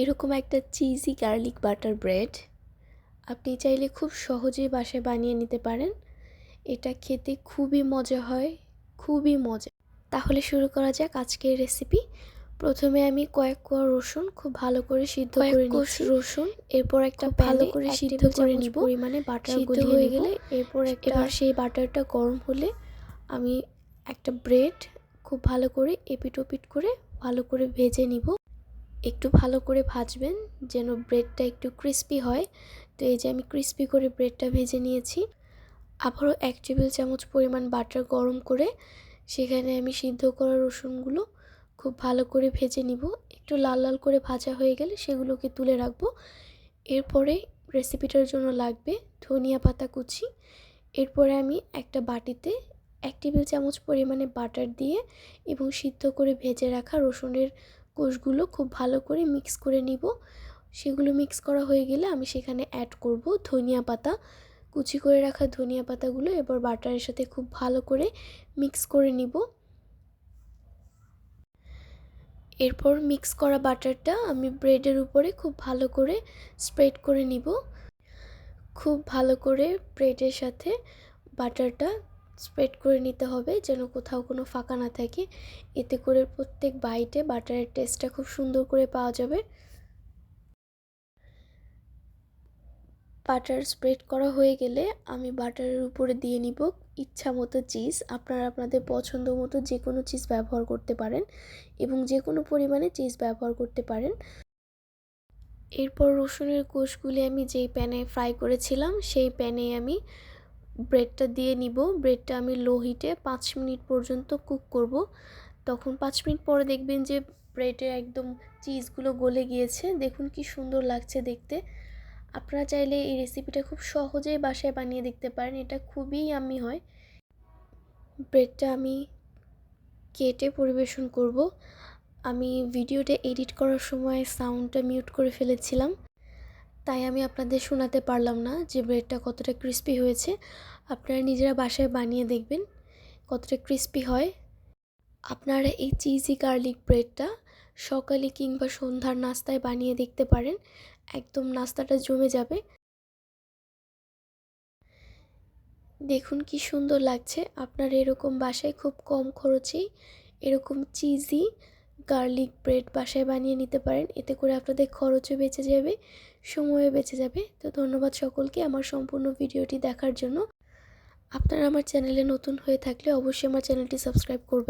এরকম একটা cheesy garlic butter bread আপনি চাইলে খুব সহজেই বাসায় বানিয়ে নিতে পারেন। এটা খেতে খুবই মজা হয় খুবই মজা। তাহলে শুরু করা যাক আজকের রেসিপি প্রথমে আমি কয়েক কোয়া রসুন খুব ভালো করে সিদ্ধ করে নিচ্ছি। রসুন এরপর একটা ভালো করে সিদ্ধ করে নিব। পরিমাণে বাটার গলে হয়ে গেলে এরপর এবার সেই বাটারটা গরম হলে আমি একটা ব্রেড খুব ভালো করে এপিট ওপিট করে ভালো করে ভেজে নিব। একটু ভালো করে ভাজবেন, যেন ব্রেডটা একটু ক্রিস্পি হয়। তো এই যে আমি ক্রিস্পি করে ব্রেডটা ভেজে নিয়েছি। আবারও এক টেবিল চামচ পরিমাণ বাটার গরম করে সেখানে আমি সিদ্ধ করা রসুনগুলো খুব ভালো করে ভেজে নিব। একটু লাল লাল করে ভাজা হয়ে গেলে সেগুলোকে তুলে রাখব। এরপরে রেসিপিটার জন্য লাগবে ধনিয়া পাতা কুচি। এরপরে আমি একটা বাটিতে এক টেবিল চামচ পরিমাণে বাটার দিয়ে এবং সিদ্ধ করে ভেজে রাখা রসুনের কোষগুলো খুব ভালো করে মিক্স করে নিব। সেগুলো মিক্স করা হয়ে গেলে আমি সেখানে অ্যাড করব ধনিয়া পাতা। কুচি করে রাখা ধনিয়া পাতাগুলো এবার বাটারের সাথে খুব ভালো করে মিক্স করে নিব। এরপর মিক্স করা বাটারটা আমি ব্রেডের উপরে খুব ভালো করে স্প্রেড করে নিব। খুব ভালো করে ব্রেডের সাথে বাটারটা স্প্রেড করে নিতে হবে, যেন কোথাও কোনো ফাঁকা না থাকে। এতে করে প্রত্যেক বাইটে বাটারের টেস্টটা খুব সুন্দর করে পাওয়া যাবে। বাটার স্প্রেড করা হয়ে গেলে আমি বাটারের উপরে দিয়ে নিব ইচ্ছা মতো চিজ আপনারা আপনাদের পছন্দ মতো যে কোনো চিজ ব্যবহার করতে পারেন এবং যে কোনো পরিমাণে চিজ ব্যবহার করতে পারেন। এরপর রসুনের কোষগুলি আমি যেই প্যানে ফ্রাই করেছিলাম, সেই প্যানে আমি ব্রেডটা দিয়ে নিব। ব্রেডটা আমি লো হিটে পাঁচ মিনিট পর্যন্ত কুক করব। তখন পাঁচ মিনিট পরে দেখবেন যে ব্রেডে একদম চিজগুলো গলে গিয়েছে। দেখুন কি সুন্দর লাগছে দেখতে। আপনারা চাইলে এই রেসিপিটা খুব সহজেই বাসায় বানিয়ে দেখতে পারেন। এটা খুবই আমি হয়। ব্রেডটা আমি কেটে পরিবেশন করব। আমি ভিডিওটা এডিট করার সময় সাউন্ডটা মিউট করে ফেলেছিলাম। তাই আমি আপনাদের শোনাতে পারলাম না যে ব্রেডটা কতটা ক্রিস্পি হয়েছে। আপনারা নিজেরা বাসায় বানিয়ে দেখবেন কতটা ক্রিস্পি হয়। আপনারা এই চিজি গার্লিক ব্রেডটা সকালে কিংবা সন্ধ্যার নাস্তায় বানিয়ে দেখতে পারেন। একদম নাস্তাটা জমে যাবে। দেখুন কি সুন্দর লাগছে। আপনার এরকম বাসায় খুব কম খরচেই এরকম চিজি গার্লিক ব্রেড বাসায় বানিয়ে নিতে পারেন। এতে করে আপনাদের খরচও বেঁচে যাবে, সময়ও বেঁচে যাবে। তো ধন্যবাদ সকলকে আমার সম্পূর্ণ ভিডিওটি দেখার জন্য। আপনারা আমার চ্যানেলে নতুন হয়ে থাকলে অবশ্যই আমার চ্যানেলটি সাবস্ক্রাইব করবে